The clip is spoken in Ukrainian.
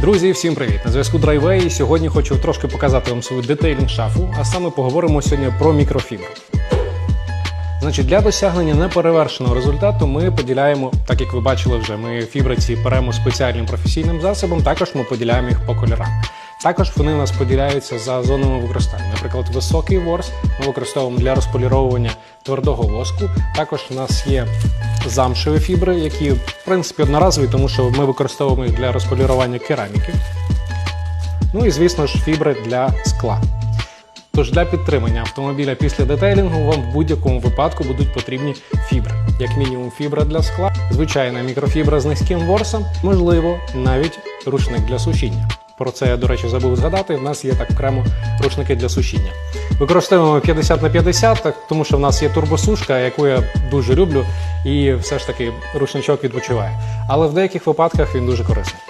Друзі, всім привіт! На зв'язку Драйвей. Сьогодні хочу трошки показати вам свою детейлінг шафу, а саме поговоримо сьогодні про мікрофібру. Значить, для досягнення неперевершеного результату ми поділяємо, так як ви бачили вже, ми фібри ці беремо спеціальним професійним засобом, також ми поділяємо їх по кольорам. Також вони у нас поділяються за зонами використання. Наприклад, високий ворс ми використовуємо для розполіровування твердого воску. Також у нас є замшеві фібри, які в принципі одноразові, тому що ми використовуємо їх для розполірування кераміки. Ну і звісно ж фібри для скла. Тож для підтримання автомобіля після детейлінгу вам в будь-якому випадку будуть потрібні фібри. Як мінімум фібра для скла, звичайна мікрофібра з низьким ворсом, можливо, навіть рушник для сушіння. Про це я, до речі, забув згадати. В нас є так окремо рушники для сушіння. Використовуємо 50 на 50, так, тому що в нас є турбосушка, яку я дуже люблю, і все ж таки рушничок відпочиває. Але в деяких випадках він дуже корисний.